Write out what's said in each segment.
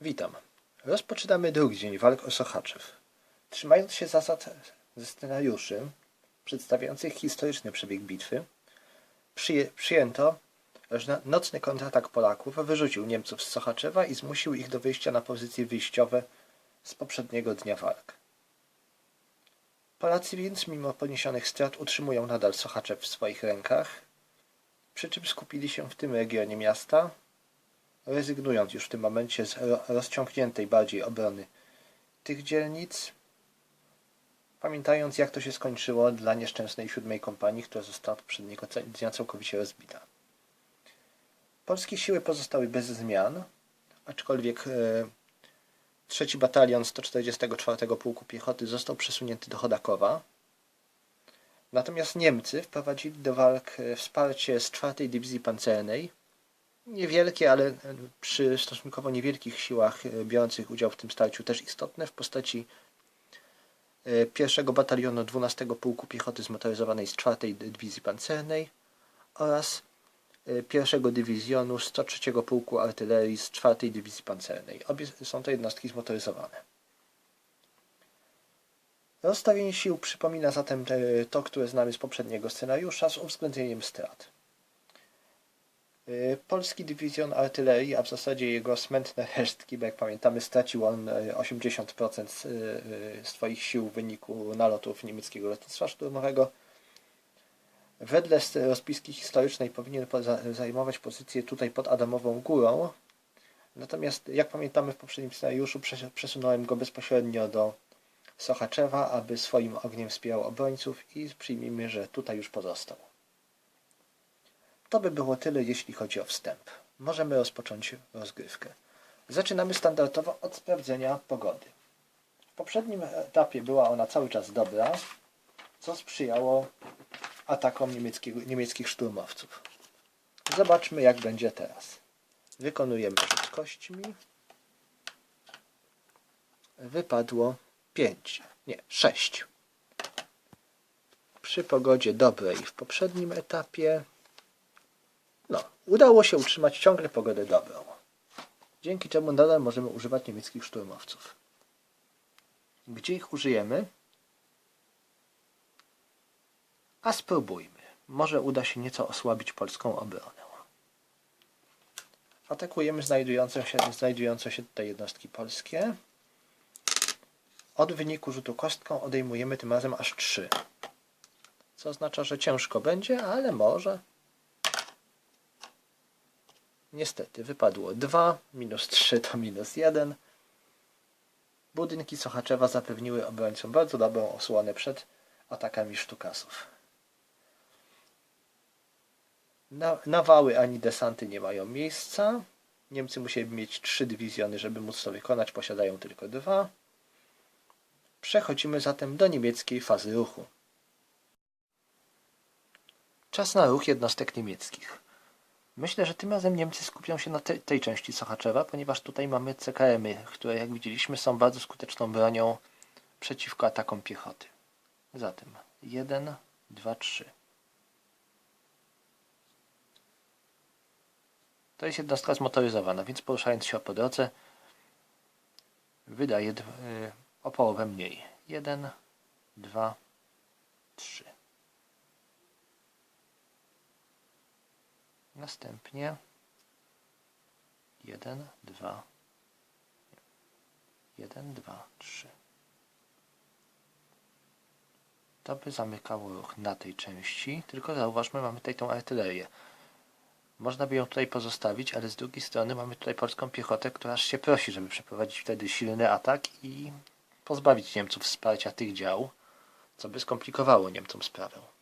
Witam. Rozpoczynamy drugi dzień walk o Sochaczew. Trzymając się zasad ze scenariuszy przedstawiających historyczny przebieg bitwy, przyję, przyjęto, że nocny kontratak Polaków wyrzucił Niemców z Sochaczewa i zmusił ich do wyjścia na pozycje wyjściowe z poprzedniego dnia walk. Polacy więc, mimo poniesionych strat, utrzymują nadal Sochaczew w swoich rękach, przy czym skupili się w tym regionie miasta, rezygnując już w tym momencie z ro- rozciągniętej bardziej obrony tych dzielnic, pamiętając jak to się skończyło dla nieszczęsnej siódmej kompanii, która została poprzedniego dnia całkowicie rozbita. Polskie siły pozostały bez zmian, aczkolwiek e, trzeci batalion 144 Pułku Piechoty został przesunięty do Chodakowa. Natomiast Niemcy wprowadzili do walk e, wsparcie z czwartej Dywizji Pancernej, niewielkie, ale e, przy stosunkowo niewielkich siłach e, biorących udział w tym starciu też istotne w postaci e, pierwszego batalionu 12 Pułku Piechoty Zmotoryzowanej z 4 Dywizji Pancernej oraz pierwszego dywizjonu 103 Pułku Artylerii z 4 Dywizji Pancernej. Obie są to jednostki zmotoryzowane. Rozstawienie sił przypomina zatem te, to, które znamy z poprzedniego scenariusza z uwzględnieniem strat. Y, Polski Dywizjon Artylerii, a w zasadzie jego smętne resztki, bo jak pamiętamy stracił on y, 80% z, y, swoich sił w wyniku nalotów niemieckiego lotnictwa szturmowego. Wedle rozpiski historycznej powinien po- za- zajmować pozycję tutaj pod Adamową Górą. Natomiast jak pamiętamy w poprzednim scenariuszu przes- przesunąłem go bezpośrednio do Sochaczewa, aby swoim ogniem wspierał obrońców i przyjmijmy, że tutaj już pozostał. To by było tyle, jeśli chodzi o wstęp. Możemy rozpocząć rozgrywkę. Zaczynamy standardowo od sprawdzenia pogody. W poprzednim etapie była ona cały czas dobra, co sprzyjało atakom niemieckiego, niemieckich szturmowców. Zobaczmy, jak będzie teraz. Wykonujemy rzut kośćmi. Wypadło 5, nie, 6. Przy pogodzie dobrej w poprzednim etapie udało się utrzymać ciągle pogodę dobrą. Dzięki czemu nadal możemy używać niemieckich szturmowców. Gdzie ich użyjemy? A spróbujmy. Może uda się nieco osłabić polską obronę. Atakujemy znajdujące się, znajdujące się tutaj jednostki polskie. Od wyniku rzutu kostką odejmujemy tym razem aż 3. Co oznacza, że ciężko będzie, ale może. Niestety wypadło 2, minus 3 to minus 1. Budynki Sochaczewa zapewniły obrońcom bardzo dobrą osłonę przed atakami sztukasów. Na, nawały ani desanty nie mają miejsca. Niemcy musieliby mieć trzy dywizjony, żeby móc to wykonać, posiadają tylko dwa. Przechodzimy zatem do niemieckiej fazy ruchu. Czas na ruch jednostek niemieckich. Myślę, że tym razem Niemcy skupią się na te, tej części Sochaczewa, ponieważ tutaj mamy CKM-y, które jak widzieliśmy są bardzo skuteczną bronią przeciwko atakom piechoty. Zatem 1, 2, 3. To jest jednostka zmotoryzowana, więc poruszając się po drodze wydaje y, o połowę mniej. 1, 2, 3. Następnie 1, 2, 1, 2, 3. To by zamykało ruch na tej części, tylko zauważmy, mamy tutaj tą artylerię. Można by ją tutaj pozostawić, ale z drugiej strony mamy tutaj polską piechotę, która aż się prosi, żeby przeprowadzić wtedy silny atak i pozbawić Niemców wsparcia tych dział, co by skomplikowało Niemcom sprawę.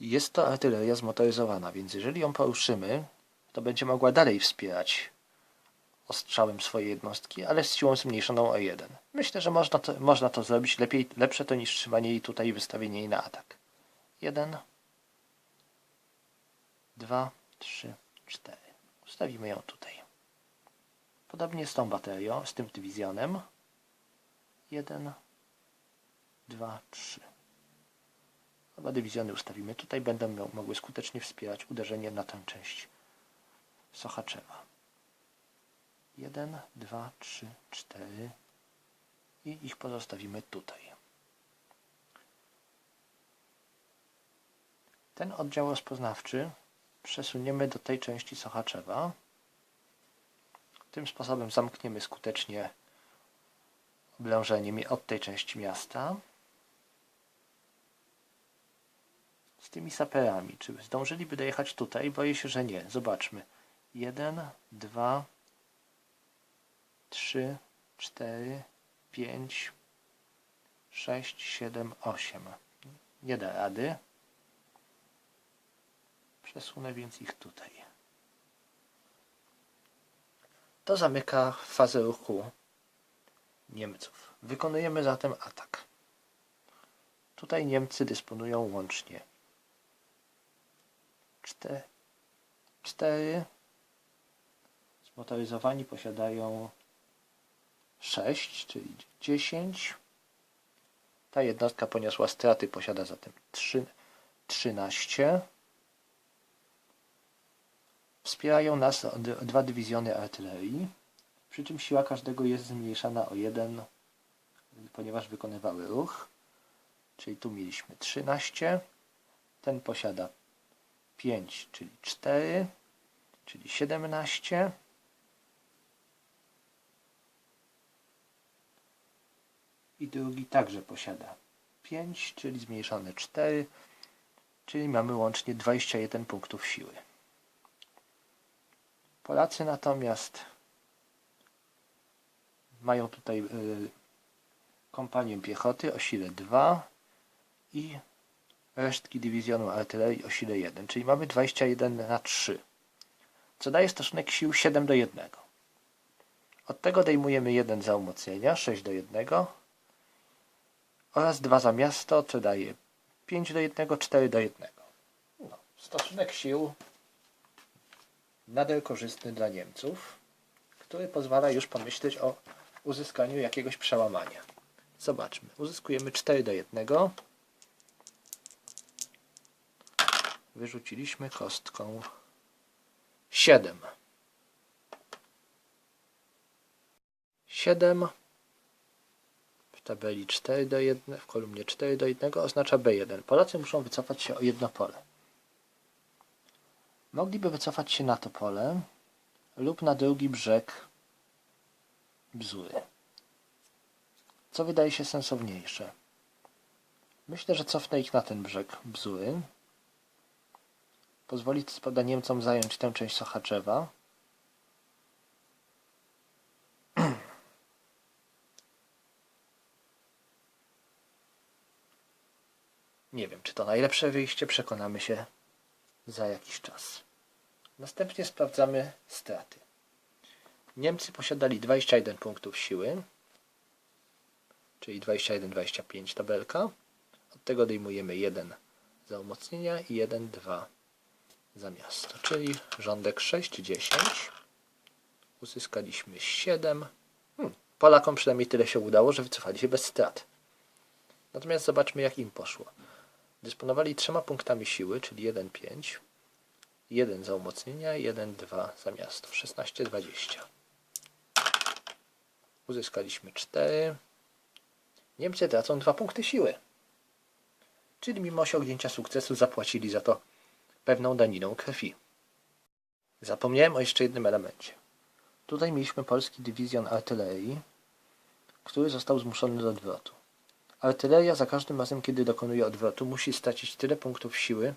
Jest to artyleria zmotoryzowana, więc jeżeli ją poruszymy, to będzie mogła dalej wspierać ostrzałem swojej jednostki, ale z siłą zmniejszoną o 1. Myślę, że można to, można to zrobić lepiej, lepsze to niż trzymanie jej tutaj i wystawienie jej na atak. 1, 2, 3, 4. Ustawimy ją tutaj. Podobnie z tą baterią, z tym dywizjonem. 1, 2, 3. Oba dywizjony ustawimy tutaj, będą miał- mogły skutecznie wspierać uderzenie na tę część Sochaczewa. 1, 2, 3, 4 i ich pozostawimy tutaj. Ten oddział rozpoznawczy przesuniemy do tej części Sochaczewa. Tym sposobem zamkniemy skutecznie oblężenie od tej części miasta. Z tymi saperami, czy zdążyliby dojechać tutaj? Boję się, że nie. Zobaczmy. 1, 2, 3, 4, 5, 6, 7, 8. Nie da rady. Przesunę więc ich tutaj. To zamyka fazę ruchu Niemców. Wykonujemy zatem atak. Tutaj Niemcy dysponują łącznie 4, 4 zmotoryzowani posiadają 6, czyli 10. Ta jednostka poniosła straty, posiada zatem 3, 13. Wspierają nas dwa dywizjony artylerii, przy czym siła każdego jest zmniejszana o 1, ponieważ wykonywały ruch. Czyli tu mieliśmy 13, ten posiada 5, czyli 4, czyli 17. I drugi także posiada 5, czyli zmniejszone 4, czyli mamy łącznie 21 punktów siły. Polacy natomiast mają tutaj y, kompanię piechoty o sile 2 i resztki dywizjonu artylerii o sile 1, czyli mamy 21 na 3, co daje stosunek sił 7 do 1. Od tego odejmujemy 1 za umocnienia, 6 do 1 oraz 2 za miasto, co daje 5 do 1, 4 do 1. No, stosunek sił nader korzystny dla Niemców, który pozwala już pomyśleć o uzyskaniu jakiegoś przełamania. Zobaczmy. Uzyskujemy 4 do 1. Wyrzuciliśmy kostką 7. 7 w tabeli 4 do 1, w kolumnie 4 do 1 oznacza B1. Polacy muszą wycofać się o jedno pole. Mogliby wycofać się na to pole lub na drugi brzeg Bzury. Co wydaje się sensowniejsze? Myślę, że cofnę ich na ten brzeg Bzury. Pozwoli spada Niemcom zająć tę część Sochaczewa. Nie wiem, czy to najlepsze wyjście, przekonamy się za jakiś czas. Następnie sprawdzamy straty. Niemcy posiadali 21 punktów siły, czyli 21-25 tabelka. Od tego odejmujemy 1 za umocnienia i 1, 2 za miasto, czyli rządek 6-10. Uzyskaliśmy 7. Hmm, Polakom przynajmniej tyle się udało, że wycofali się bez strat. Natomiast zobaczmy, jak im poszło. Dysponowali trzema punktami siły, czyli 1-5, 1 za umocnienia, 1-2 za miasto, 16-20. Uzyskaliśmy 4. Niemcy tracą 2 punkty siły. Czyli mimo osiągnięcia sukcesu zapłacili za to pewną daniną krwi. Zapomniałem o jeszcze jednym elemencie. Tutaj mieliśmy polski dywizjon artylerii, który został zmuszony do odwrotu. Artyleria za każdym razem, kiedy dokonuje odwrotu, musi stracić tyle punktów siły,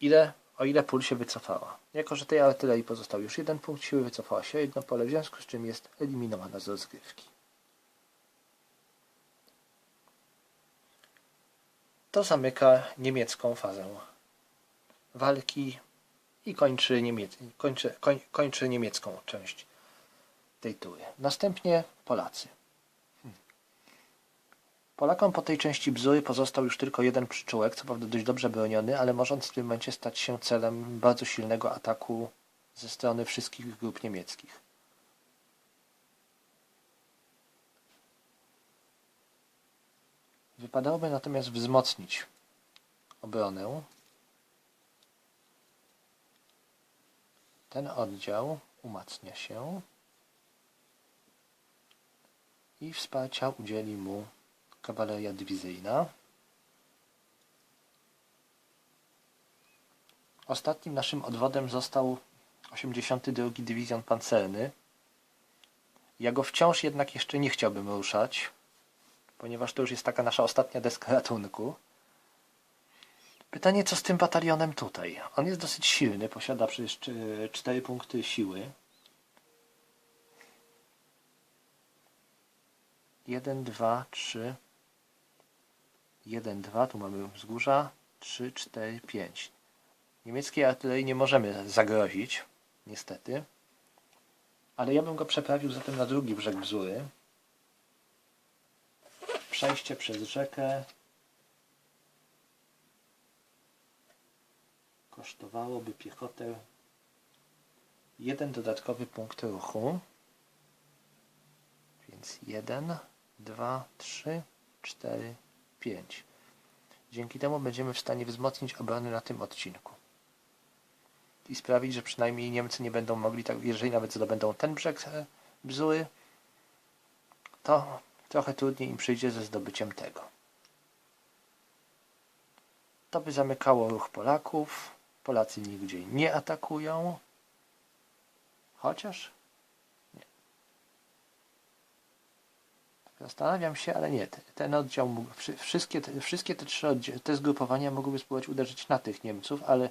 ile, o ile pól się wycofała. Jako, że tej artylerii pozostał już jeden punkt siły, wycofała się jedno pole, w związku z czym jest eliminowana z rozgrywki. To zamyka niemiecką fazę walki i kończy, niemiec, kończy, koń, kończy niemiecką część tej tury. Następnie Polacy. Polakom po tej części bzury pozostał już tylko jeden przyczółek, co prawda dość dobrze broniony, ale może w tym momencie stać się celem bardzo silnego ataku ze strony wszystkich grup niemieckich. Wypadałoby natomiast wzmocnić obronę. Ten oddział umacnia się i wsparcia udzieli mu kawaleria dywizyjna. Ostatnim naszym odwodem został 82 Dywizjon Pancerny. Ja go wciąż jednak jeszcze nie chciałbym ruszać, ponieważ to już jest taka nasza ostatnia deska ratunku. Pytanie, co z tym batalionem tutaj? On jest dosyć silny, posiada przecież 4 punkty siły. 1, 2, 3. 1, 2, tu mamy wzgórza. 3, 4, 5. Niemieckiej artylerii nie możemy zagrozić, niestety. Ale ja bym go przeprawił zatem na drugi brzeg Bzury. Przejście przez rzekę kosztowałoby piechotę jeden dodatkowy punkt ruchu. Więc 1, 2, 3, 4, 5. Dzięki temu będziemy w stanie wzmocnić obrony na tym odcinku. I sprawić, że przynajmniej Niemcy nie będą mogli, tak, jeżeli nawet zdobędą ten brzeg e, Bzury, to trochę trudniej im przyjdzie ze zdobyciem tego. To by zamykało ruch Polaków. Polacy nigdzie nie atakują. Chociaż Zastanawiam się, ale nie. Ten oddział, mógł, wszystkie, wszystkie te trzy te zgrupowania mogłyby spróbować uderzyć na tych Niemców, ale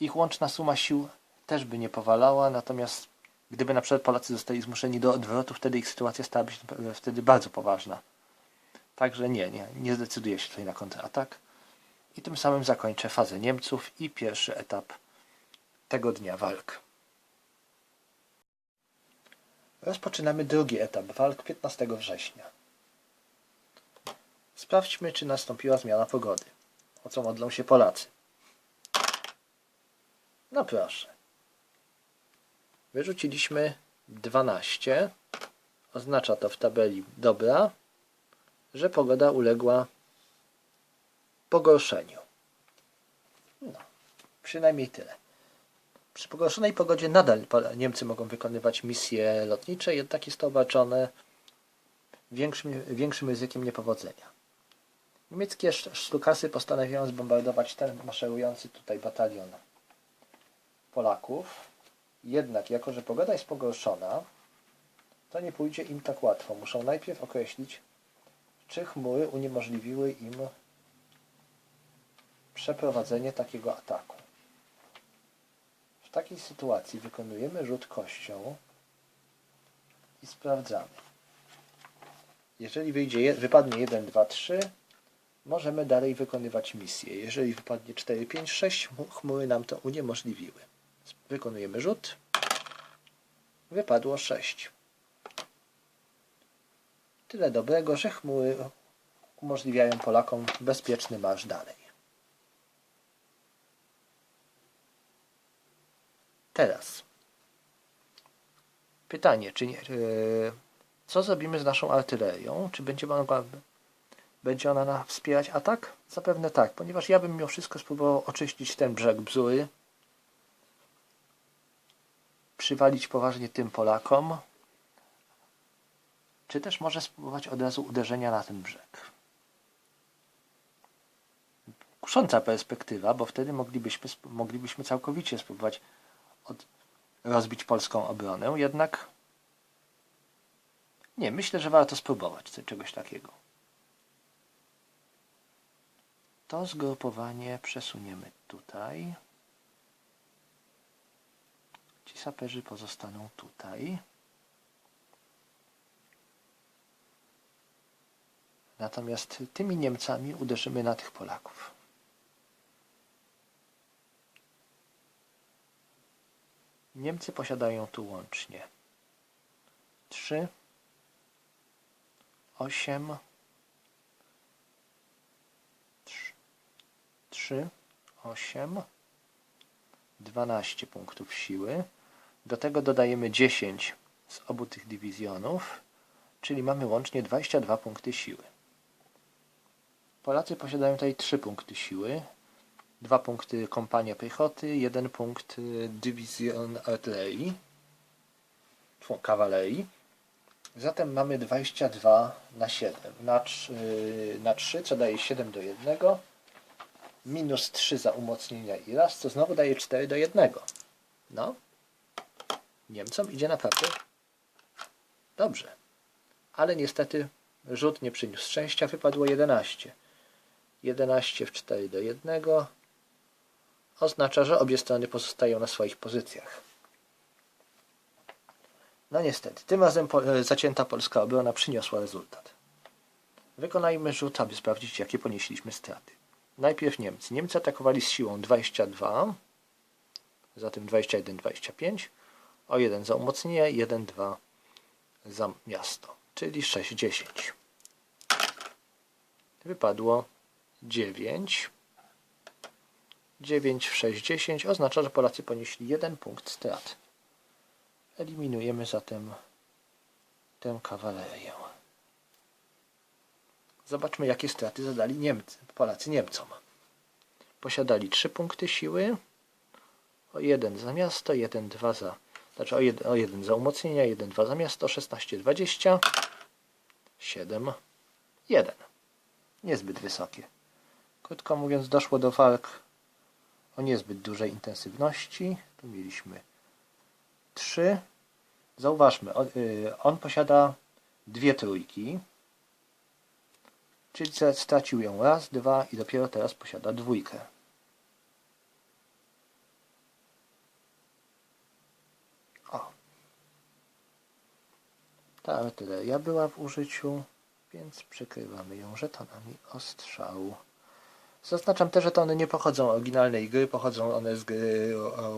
ich łączna suma sił też by nie powalała, natomiast gdyby na przykład Polacy zostali zmuszeni do odwrotu, wtedy ich sytuacja stałaby się wtedy bardzo poważna. Także nie, nie, nie zdecyduję się tutaj na kontratak. I tym samym zakończę fazę Niemców i pierwszy etap tego dnia walk. Rozpoczynamy drugi etap walk 15 września. Sprawdźmy, czy nastąpiła zmiana pogody. O co modlą się Polacy. No proszę. Wyrzuciliśmy 12. Oznacza to w tabeli dobra, że pogoda uległa pogorszeniu. No, przynajmniej tyle. Przy pogorszonej pogodzie nadal Niemcy mogą wykonywać misje lotnicze, jednak jest to obarczone większym, większym ryzykiem niepowodzenia. Niemieckie sztukasy postanawiają zbombardować ten maszerujący tutaj batalion Polaków. Jednak, jako że pogoda jest pogorszona, to nie pójdzie im tak łatwo. Muszą najpierw określić, czy chmury uniemożliwiły im przeprowadzenie takiego ataku. W takiej sytuacji wykonujemy rzut kością i sprawdzamy. Jeżeli wyjdzie, wypadnie 1, 2, 3, możemy dalej wykonywać misję. Jeżeli wypadnie 4, 5, 6, chmury nam to uniemożliwiły. Wykonujemy rzut. Wypadło 6. Tyle dobrego, że chmury umożliwiają Polakom bezpieczny marsz dalej. Teraz. Pytanie, czy nie, yy, co zrobimy z naszą artylerią? Czy będzie mogła, będzie ona wspierać atak? Zapewne tak, ponieważ ja bym mimo wszystko spróbował oczyścić ten brzeg Bzury, przywalić poważnie tym Polakom, czy też może spróbować od razu uderzenia na ten brzeg. Kusząca perspektywa, bo wtedy moglibyśmy, moglibyśmy całkowicie spróbować od, rozbić polską obronę, jednak nie, myślę, że warto spróbować czegoś takiego. To zgrupowanie przesuniemy tutaj. Ci saperzy pozostaną tutaj. Natomiast tymi Niemcami uderzymy na tych Polaków. Niemcy posiadają tu łącznie 3, 8, 3, 8, 12 punktów siły. Do tego dodajemy 10 z obu tych dywizjonów, czyli mamy łącznie 22 punkty siły. Polacy posiadają tutaj 3 punkty siły, Dwa punkty kompania piechoty, jeden punkt y, dywizjon artylerii. kawalerii. Zatem mamy 22 na 7. Na 3, na 3 co daje 7 do 1. Minus 3 za umocnienia i raz, co znowu daje 4 do 1. No. Niemcom idzie naprawdę dobrze. Ale niestety rzut nie przyniósł szczęścia, wypadło 11. 11 w 4 do 1 oznacza, że obie strony pozostają na swoich pozycjach. No niestety, tym razem po, e, zacięta polska obrona przyniosła rezultat. Wykonajmy rzut, aby sprawdzić, jakie ponieśliśmy straty. Najpierw Niemcy. Niemcy atakowali z siłą 22, zatem 21-25, o 1 za umocnienie, 1-2 za miasto, czyli 6-10. Wypadło 9. 9 w 6, 10 oznacza, że Polacy ponieśli jeden punkt strat. Eliminujemy zatem tę kawalerię. Zobaczmy, jakie straty zadali Niemcy, Polacy Niemcom. Posiadali 3 punkty siły, o 1 za miasto, 1, 2 za, znaczy o 1, o 1 za umocnienia, 1, 2 za miasto, 16, 20, 7, 1. Niezbyt wysokie. Krótko mówiąc, doszło do walk o niezbyt dużej intensywności. Tu mieliśmy 3. Zauważmy, on, y, on posiada dwie trójki, czyli stracił ją raz, dwa i dopiero teraz posiada dwójkę. Ta artyleria była w użyciu, więc przykrywamy ją żetonami ostrzału. Zaznaczam też, że to one nie pochodzą oryginalnej gry, pochodzą one z gry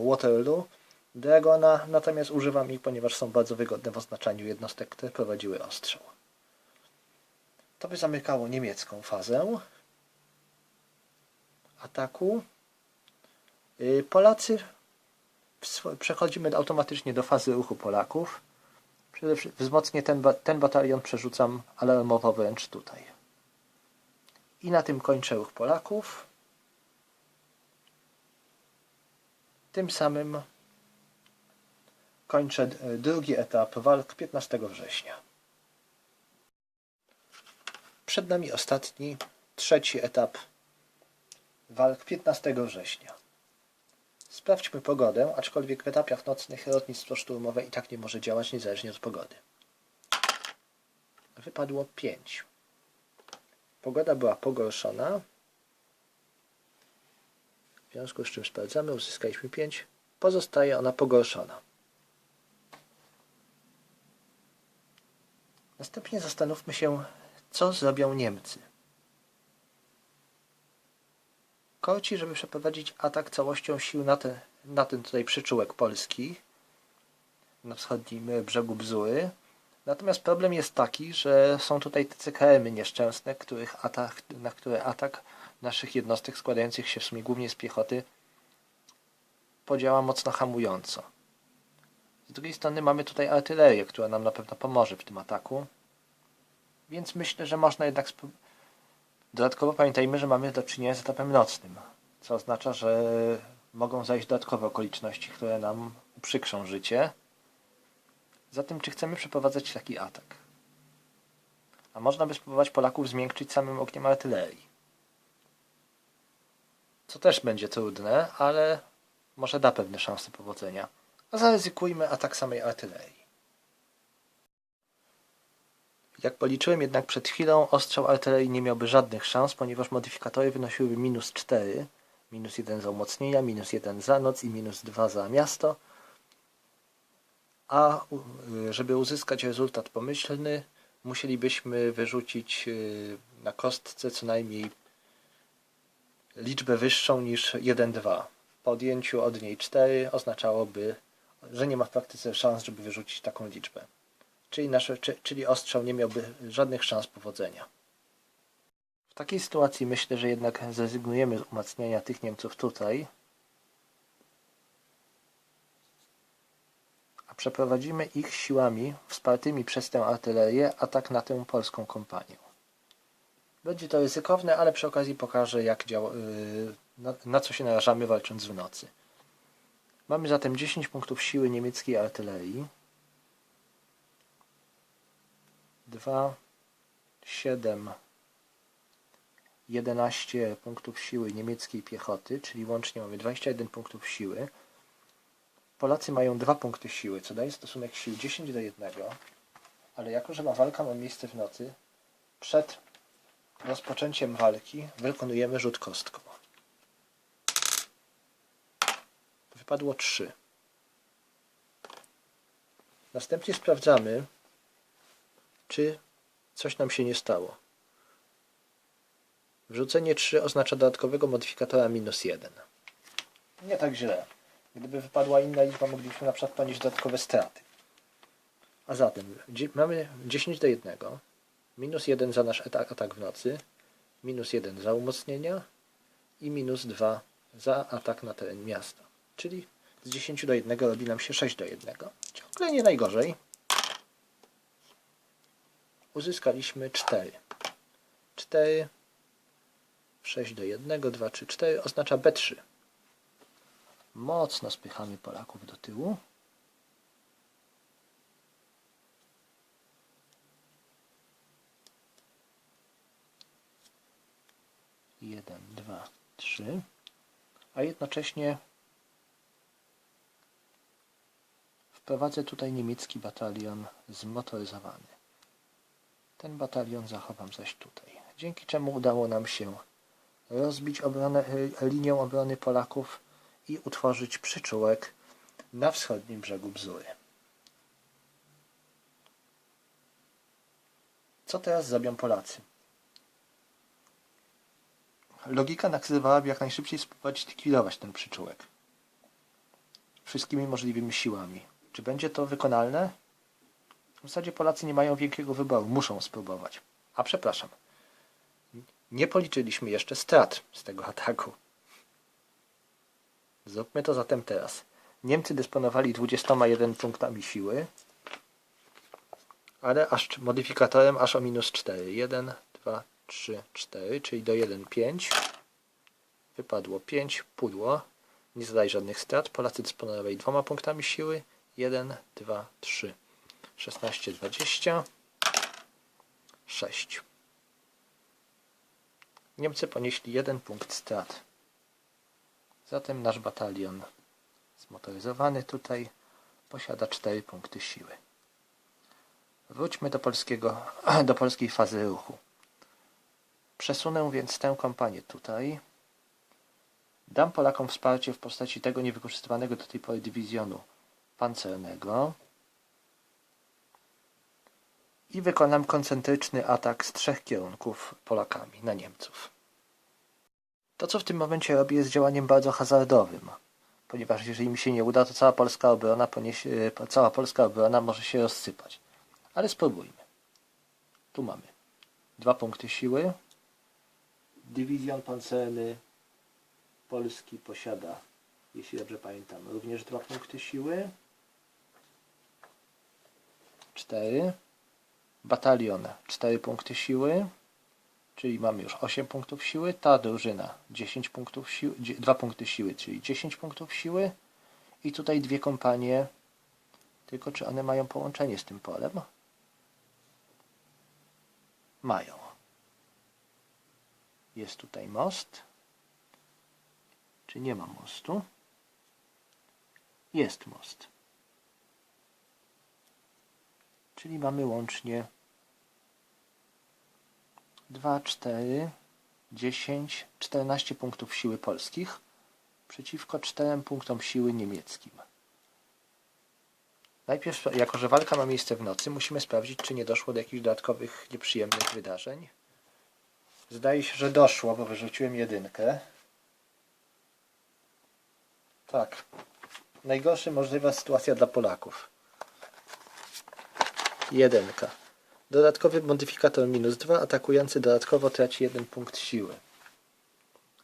Waterloo Dragona, natomiast używam ich, ponieważ są bardzo wygodne w oznaczaniu jednostek, które prowadziły ostrzał. To by zamykało niemiecką fazę ataku. Y, Polacy, przechodzimy automatycznie do fazy ruchu Polaków. Przede wszystkim wzmocnię ten, ten batalion, przerzucam alarmowo wręcz tutaj. I na tym kończę ruch Polaków. Tym samym kończę e, drugi etap walk 15 września. Przed nami ostatni, trzeci etap walk 15 września. Sprawdźmy pogodę, aczkolwiek w etapach nocnych lotnictwo szturmowe i tak nie może działać niezależnie od pogody. Wypadło 5. Pogoda była pogorszona. W związku z czym sprawdzamy, uzyskaliśmy 5. Pozostaje ona pogorszona. Następnie zastanówmy się, co zrobią Niemcy. Korci, żeby przeprowadzić atak całością sił na ten, na ten tutaj przyczółek Polski, na wschodnim brzegu Bzury. Natomiast problem jest taki, że są tutaj te CKM-y nieszczęsne, których atak, na które atak naszych jednostek składających się w sumie głównie z piechoty podziała mocno hamująco. Z drugiej strony mamy tutaj artylerię, która nam na pewno pomoże w tym ataku. Więc myślę, że można jednak. Sp- Dodatkowo pamiętajmy, że mamy do czynienia z etapem nocnym, co oznacza, że mogą zajść dodatkowe okoliczności, które nam uprzykrzą życie. Zatem, czy chcemy przeprowadzać taki atak? A można by spróbować Polaków zmiękczyć samym ogniem artylerii. Co też będzie trudne, ale może da pewne szanse powodzenia. A zaryzykujmy atak samej artylerii. Jak policzyłem jednak przed chwilą, ostrzał artylerii nie miałby żadnych szans, ponieważ modyfikatory wynosiłyby minus 4, minus 1 za umocnienia, minus 1 za noc i minus 2 za miasto. A żeby uzyskać rezultat pomyślny, musielibyśmy wyrzucić y, na kostce co najmniej liczbę wyższą niż 1-2. Po odjęciu od niej 4 oznaczałoby, że nie ma w praktyce szans, żeby wyrzucić taką liczbę. Czyli, nasze, czy, czyli ostrzał nie miałby żadnych szans powodzenia. W takiej sytuacji myślę, że jednak zrezygnujemy z umacniania tych Niemców tutaj, a przeprowadzimy ich siłami wspartymi przez tę artylerię atak na tę polską kompanię. Będzie to ryzykowne, ale przy okazji pokażę, jak działa, yy, na, na co się narażamy walcząc w nocy. Mamy zatem 10 punktów siły niemieckiej artylerii. 2, 7, 11 punktów siły niemieckiej piechoty, czyli łącznie mamy 21 punktów siły. Polacy mają 2 punkty siły, co daje stosunek sił 10 do 1, ale jako, że ma walka ma miejsce w nocy, przed rozpoczęciem walki wykonujemy rzut kostką. Wypadło 3. Następnie sprawdzamy, czy coś nam się nie stało. Wrzucenie 3 oznacza dodatkowego modyfikatora minus 1. Nie tak źle. Gdyby wypadła inna liczba, moglibyśmy na przykład ponieść dodatkowe straty. A zatem mamy 10 do 1, minus 1 za nasz atak w nocy, minus 1 za umocnienia i minus 2 za atak na teren miasta. Czyli z 10 do 1 robi nam się 6 do 1. Ciągle nie najgorzej. Uzyskaliśmy 4. 4 6 do 1, 2, 3, 4 oznacza B3. Mocno spychamy Polaków do tyłu. Jeden, dwa, trzy. A jednocześnie wprowadzę tutaj niemiecki batalion zmotoryzowany. Ten batalion zachowam zaś tutaj. Dzięki czemu udało nam się rozbić obronę, e, linię obrony Polaków i utworzyć przyczółek na wschodnim brzegu Bzury. Co teraz zrobią Polacy? Logika nakazywałaby jak najszybciej spróbować likwidować ten przyczółek. Wszystkimi możliwymi siłami. Czy będzie to wykonalne? W zasadzie Polacy nie mają wielkiego wyboru, muszą spróbować. A przepraszam, nie policzyliśmy jeszcze strat z tego ataku. Zróbmy to zatem teraz. Niemcy dysponowali 21 punktami siły, ale aż modyfikatorem aż o minus 4. 1, 2, 3, 4, czyli do 1, 5. Wypadło 5, pudło. Nie zadaje żadnych strat. Polacy dysponowali dwoma punktami siły. 1, 2, 3. 16, 20. 6. Niemcy ponieśli jeden punkt strat. Zatem nasz batalion zmotoryzowany tutaj posiada 4 punkty siły. Wróćmy do, polskiego, do polskiej fazy ruchu. Przesunę więc tę kompanię tutaj. Dam Polakom wsparcie w postaci tego niewykorzystywanego do tej pory dywizjonu pancernego i wykonam koncentryczny atak z trzech kierunków Polakami na Niemców. To, co w tym momencie robię, jest działaniem bardzo hazardowym, ponieważ jeżeli mi się nie uda, to cała polska obrona, poniesie, cała polska obrona może się rozsypać. Ale spróbujmy. Tu mamy dwa punkty siły. Dywizjon pancerny polski posiada, jeśli dobrze pamiętam, również dwa punkty siły. Cztery batalion 4 punkty siły, czyli mamy już 8 punktów siły, ta drużyna 10 punktów siły, 2 punkty siły, czyli 10 punktów siły i tutaj dwie kompanie, tylko czy one mają połączenie z tym polem? Mają. Jest tutaj most. Czy nie ma mostu? Jest most. Czyli mamy łącznie 2, 4, 10, 14 punktów siły polskich przeciwko 4 punktom siły niemieckim. Najpierw, jako że walka ma miejsce w nocy, musimy sprawdzić, czy nie doszło do jakichś dodatkowych nieprzyjemnych wydarzeń. Zdaje się, że doszło, bo wyrzuciłem jedynkę. Tak. Najgorsza możliwa sytuacja dla Polaków. Jedynka. Dodatkowy modyfikator minus 2, atakujący dodatkowo traci jeden punkt siły.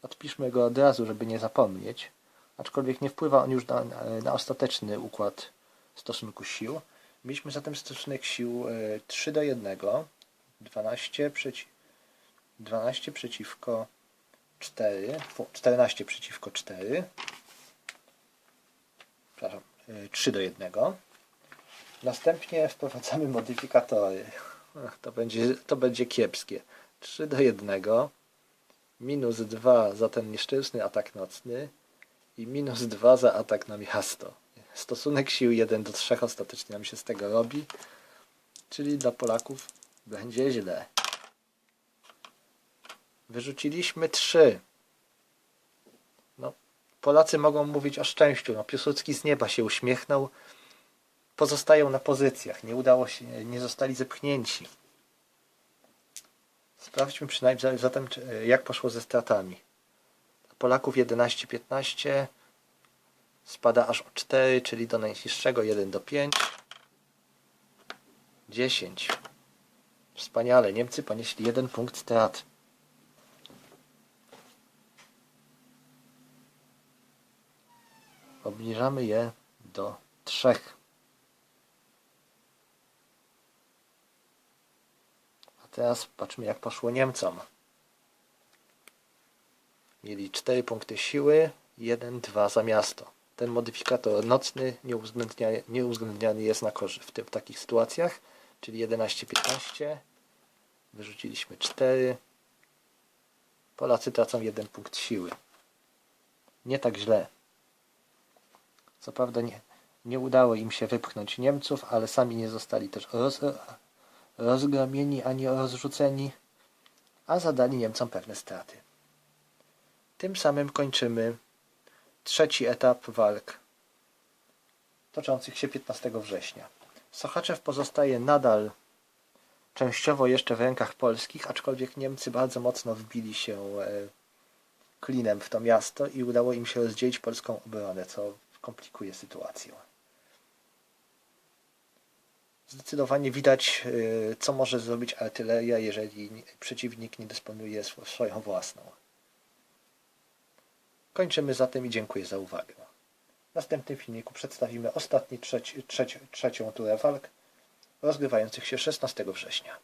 Odpiszmy go od razu, żeby nie zapomnieć. Aczkolwiek nie wpływa on już na, na ostateczny układ stosunku sił. Mieliśmy zatem stosunek sił e, 3 do 1. 12, przeci 12 przeciwko 4. fu, 14 przeciwko 4. Przepraszam, e, 3 do 1. Następnie wprowadzamy modyfikatory. To, będzie, to będzie kiepskie. 3 do 1. Minus 2 za ten nieszczęsny atak nocny i minus 2 za atak na miasto. Stosunek sił 1 do 3 ostatecznie nam się z tego robi. Czyli dla Polaków będzie źle. Wyrzuciliśmy 3. No, Polacy mogą mówić o szczęściu. No, Piłsudski z nieba się uśmiechnął. Pozostają na pozycjach. Nie udało się, nie zostali zepchnięci. Sprawdźmy przynajmniej zatem, czy- jak poszło ze stratami. Polaków 11-15. Spada aż o 4, czyli do najniższego 1 do 5. 10. Wspaniale. Niemcy ponieśli jeden punkt strat. Obniżamy je do 3. A teraz patrzmy jak poszło Niemcom. Mieli 4 punkty siły, 1, 2 za miasto. Ten modyfikator nocny nie, uwzględnia, nie uwzględniany jest na korzyść w, w takich sytuacjach, czyli 11-15. Wyrzuciliśmy 4. Polacy tracą 1 punkt siły. Nie tak źle. Co prawda nie, nie udało im się wypchnąć Niemców, ale sami nie zostali też roz, rozgromieni ani rozrzuceni, a zadali Niemcom pewne straty. Tym samym kończymy trzeci etap walk toczących się 15 września. Sochaczew pozostaje nadal częściowo jeszcze w rękach polskich, aczkolwiek Niemcy bardzo mocno wbili się e, klinem w to miasto i udało im się rozdzielić polską obronę, co komplikuje sytuację. Zdecydowanie widać, e, co może zrobić artyleria, jeżeli przeciwnik nie dysponuje swo- swoją własną. Kończymy zatem i dziękuję za uwagę. W następnym filmiku przedstawimy ostatni trzeci, trzeci, trzecią turę walk rozgrywających się 16 września.